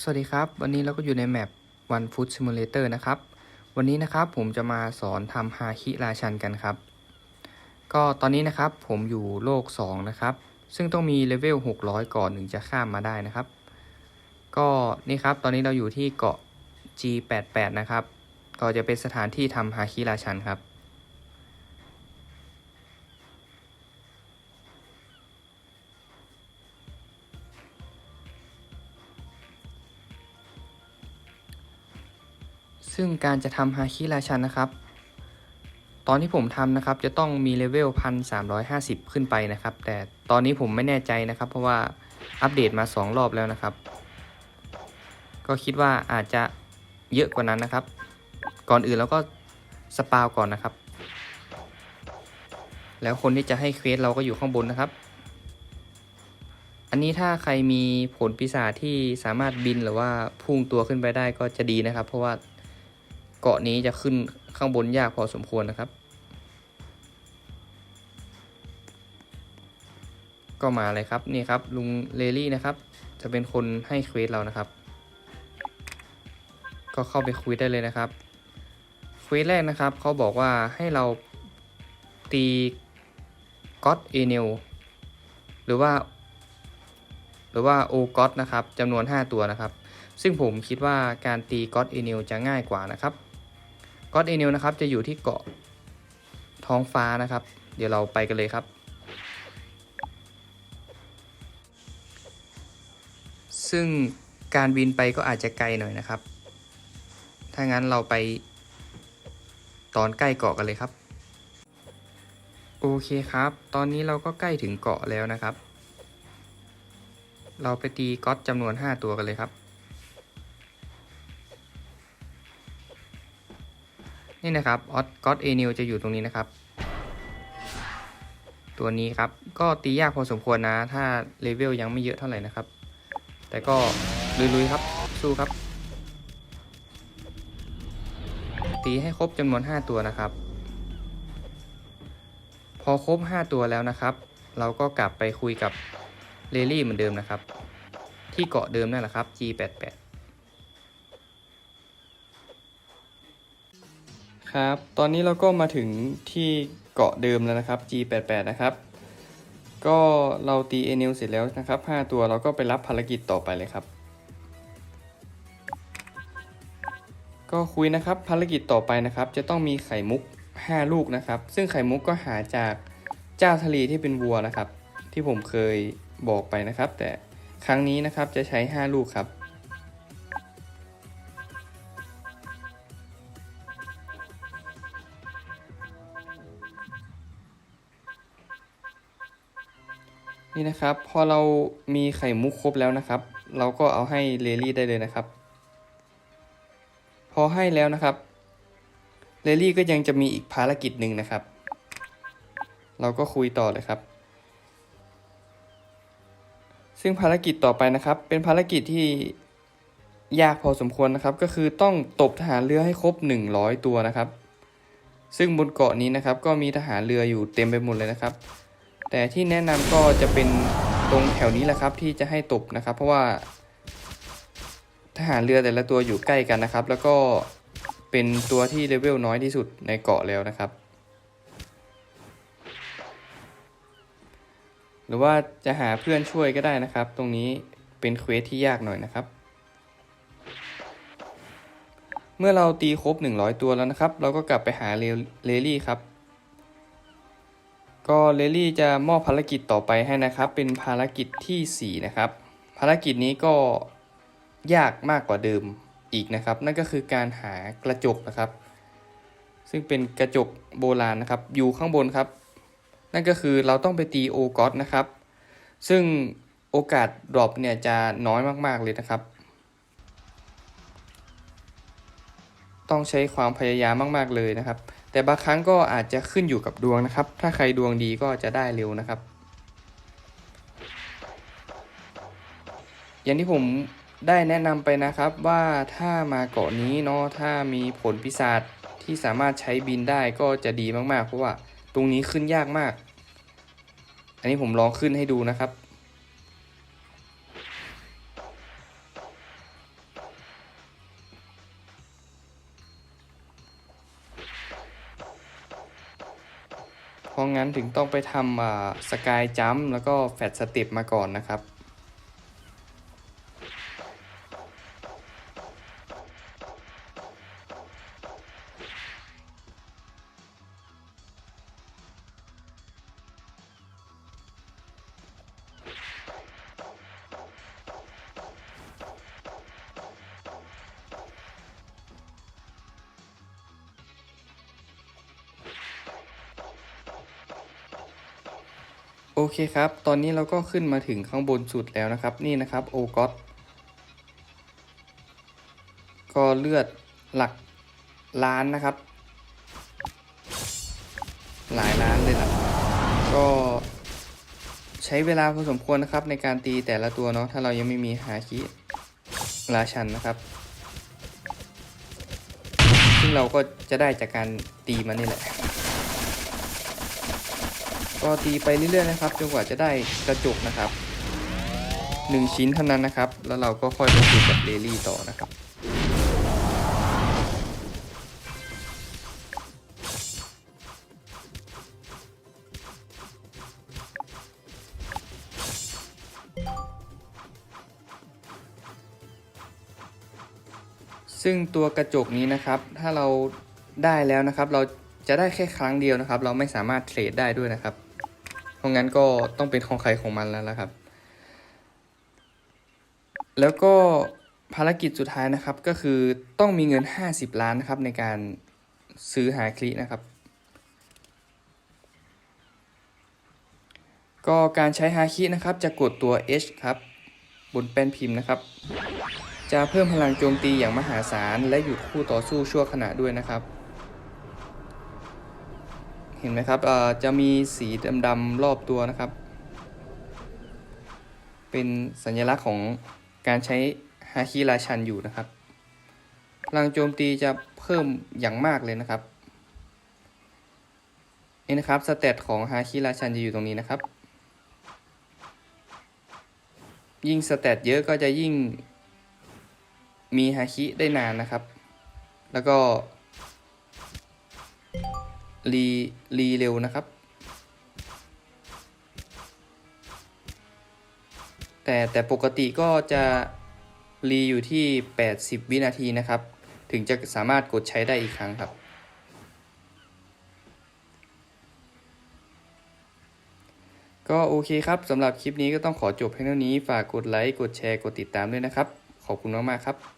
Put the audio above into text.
สวัสดีครับ วันนี้เราก็อยู่ในแมป One Food Simulator นะครับ วันนี้นะครับผมจะมาสอนทำฮาคิราชันกันครับ ก็ตอนนี้นะครับผมอยู่โลก 2 นะครับ ซึ่งต้องมีเลเวล 600 ก่อนถึงจะข้ามมาได้นะครับ ก็นี่ครับตอนนี้เราอยู่ที่เกาะ G88 นะครับ ก็จะเป็นสถานที่ทำฮาคิราชันครับ ซึ่งการจะทำฮาคิราชันนะครับ ตอนที่ผมทำนะครับจะต้องมีเลเวลพันสามขึ้นไปนะครับ แต่ตอนนี้ผมไม่แน่ใจนะครับ เพราะว่าอัปเดตมา2รอบแล้วนะครับ ก็คิดว่าอาจจะเยอะกว่านั้นนะครับ ก่อนอื่นเราก็สปาวก่อนนะครับ แล้วคนที่จะให้เควสเราก็อยู่ข้างบนนะครับ อันนี้ถ้าใครมีผลปีศาจที่สามารถบินหรือว่าพุ่งตัวขึ้นไปได้ก็จะดีนะครับ เพราะว่า เกาะนี้จะขึ้นข้างบนยากพอสมควรนะครับ ก็มาเลยครับนี่ครับลุงเลลี่นะครับ จะเป็นคนให้เควสเรานะครับ ก็เข้าไปคุยได้เลยนะครับเควสแรกนะครับเขาบอกว่าให้เราตีก็อตเอเนลหรือว่า หรือว่าโอกอตนะครับจำนวน 5 ตัวนะครับ ซึ่งผมคิดว่าการตีก็อตเอเนลจะง่ายกว่านะครับ ก็อตเอเนลนะครับจะอยู่ที่เกาะท้องฟ้านะครับ เดี๋ยวเราไปกันเลยครับ ซึ่งการบินไปก็อาจจะไกลหน่อยนะครับ ถ้างั้นเราไปตอนใกล้เกาะกันเลยครับ โอเคครับ ตอนนี้เราก็ใกล้ถึงเกาะแล้วนะครับ เราไปตีก๊อตจำนวน 5 ตัวกันเลยครับ นี่นะครับออตก๊อตเอนิวจะอยู่ตรงนี้นะครับ ตัวนี้ครับก็ตียากพอสมควรนะ ถ้าเลเวลยังไม่เยอะเท่าไหร่นะครับ แต่ก็ลุยๆครับสู้ครับ ตีให้ครบจำนวน 5 ตัวนะครับ พอครบ 5 ตัวแล้วนะครับ เราก็กลับไปคุยกับเลลี่เหมือนเดิมนะครับ ที่เกาะเดิมนั่นแหละครับ G88 ครับ ตอนนี้เราก็มาถึงที่เกาะเดิมแล้วนะครับ G88 นะครับ ก็เราตีเอเนลเสร็จแล้วนะครับ 5 ตัวเราก็ไปรับภารกิจต่อไปเลยครับ ก็คุยนะครับภารกิจต่อไปนะครับ จะต้องมีไข่มุก 5 ลูกนะครับ ซึ่งไข่มุกก็หาจากเจ้าทะเลที่เป็นวัวนะครับ ที่ผมเคยบอกไปนะครับ แต่ครั้งนี้นะครับจะใช้ 5 ลูกครับ นี่นะครับ พอเรามีไข่มุกครบแล้วนะครับ เราก็เอาให้เลลี่ได้เลยนะครับ พอให้แล้วนะครับเลลี่ก็ยังจะมีอีกภารกิจหนึ่งนะครับ เราก็คุยต่อเลยครับ ซึ่งภารกิจต่อไปนะครับ เป็นภารกิจที่ยากพอสมควรนะครับ ก็คือต้องตบทหารเรือให้ครบ 100 ตัวนะครับ ซึ่งบนเกาะนี้นะครับ ก็มีทหารเรืออยู่เต็มไปหมดเลยนะครับ แต่ที่แนะนำก็จะเป็นตรงแถวนี้แหละครับที่จะให้ตบนะครับ เพราะว่า ทหารเรือแต่ละตัวอยู่ใกล้กันนะครับ แล้วก็เป็นตัวที่เลเวลน้อยที่สุดในเกาะแล้วนะครับ หรือว่าจะหาเพื่อนช่วยก็ได้นะครับ ตรงนี้เป็นเควสที่ยากหน่อยนะครับ เมื่อเราตีครบ 100 ตัวแล้วนะครับ เราก็กลับไปหาเลลี่ครับ ก็เลลี่จะมอบภารกิจต่อไปให้นะครับ เป็นภารกิจที่ 4 นะครับ ภารกิจนี้ก็ยากมากกว่าเดิมอีกนะครับ นั่นก็คือการหากระจกนะครับ ซึ่งเป็นกระจกโบราณนะครับ อยู่ข้างบนครับ นั่นก็คือเราต้องไปตีโอกอสนะครับ ซึ่งโอกาสดรอปเนี่ยจะน้อยมากๆเลยนะครับ ต้องใช้ความพยายามมาก ๆเลยนะครับ แต่บางครั้งก็อาจจะขึ้นอยู่กับดวงนะครับ ถ้าใครดวงดีก็จะได้เร็วนะครับ อย่างที่ผมได้แนะนำไปนะครับว่าถ้ามาเกาะนี้เนาะถ้ามีผลพิศาจที่สามารถใช้บินได้ก็จะดีมากๆ เพราะว่าตรงนี้ขึ้นยากมาก อันนี้ผมลองขึ้นให้ดูนะครับ พราะงั้นถึงต้องไปทำสกายจัมป์แล้วก็แฟตสเต็ปมาก่อนนะครับ โอเคครับ ตอนนี้เราก็ขึ้นมาถึงข้างบนสุดแล้วนะครับ นี่นะครับโอกอตก็เลือดหลักล้านนะครับ หลายล้านเลยล่ะก็ใช้เวลาพอสมควรนะครับ ในการตีแต่ละตัวเนาะถ้าเรายังไม่มีหาคิราชันนะครับ ซึ่งเราก็จะได้จากการตีมันนี่แหละ ก็ตีไปเรื่อยๆนะครับจนกว่าจะได้กระจุกนะครับหนึ่งชิ้นเท่านั้นนะครับ แล้วเราก็ค่อยไปตีกับเรลี่ต่อนะครับซึ่งตัวกระจกนี้นะครับ ถ้าเราได้แล้วนะครับ เราจะได้แค่ครั้งเดียวนะครับ เราไม่สามารถเทรดได้ด้วยนะครับ ราะงั้นก็ต้องเป็นของใครของมันแล้วละครับ แล้วก็ภารกิจสุดท้ายนะครับก็คือต้องมีเงิน 50 ล้านนะครับในการซื้อหาคลินะครับ ก็การใช้ฮาคินะครับจะกดตัว H ครับบนแป้นพิมพ์นะครับ จะเพิ่มพลังโจมตีอย่างมหาศาลและหยุดคู่ต่อสู้ชั่วขณะด้วยนะครับ เห็นไหมครับจะมีสีดำๆรอบตัวนะครับ เป็นสัญลักษณ์ของการใช้ฮาคิราชันอยู่นะครับพลังโจมตีจะเพิ่มอย่างมากเลยนะครับนี่นะครับสเตตของฮาคิราชันจะอยู่ตรงนี้นะครับ ยิ่งสเตตเยอะก็จะยิ่งมีฮาคิได้นานนะครับ แล้วก็ รีรีเร็วนะครับ แต่แต่ปกติก็จะรีอยู่ที่ 80 วินาทีนะครับ ถึงจะสามารถกดใช้ได้อีกครั้งครับ ก็โอเคครับสำหรับคลิปนี้ก็ต้องขอจบเพียงเท่านี้ ฝากกดไลค์ กดแชร์ กดติดตามด้วยนะครับ ขอบคุณมากๆครับ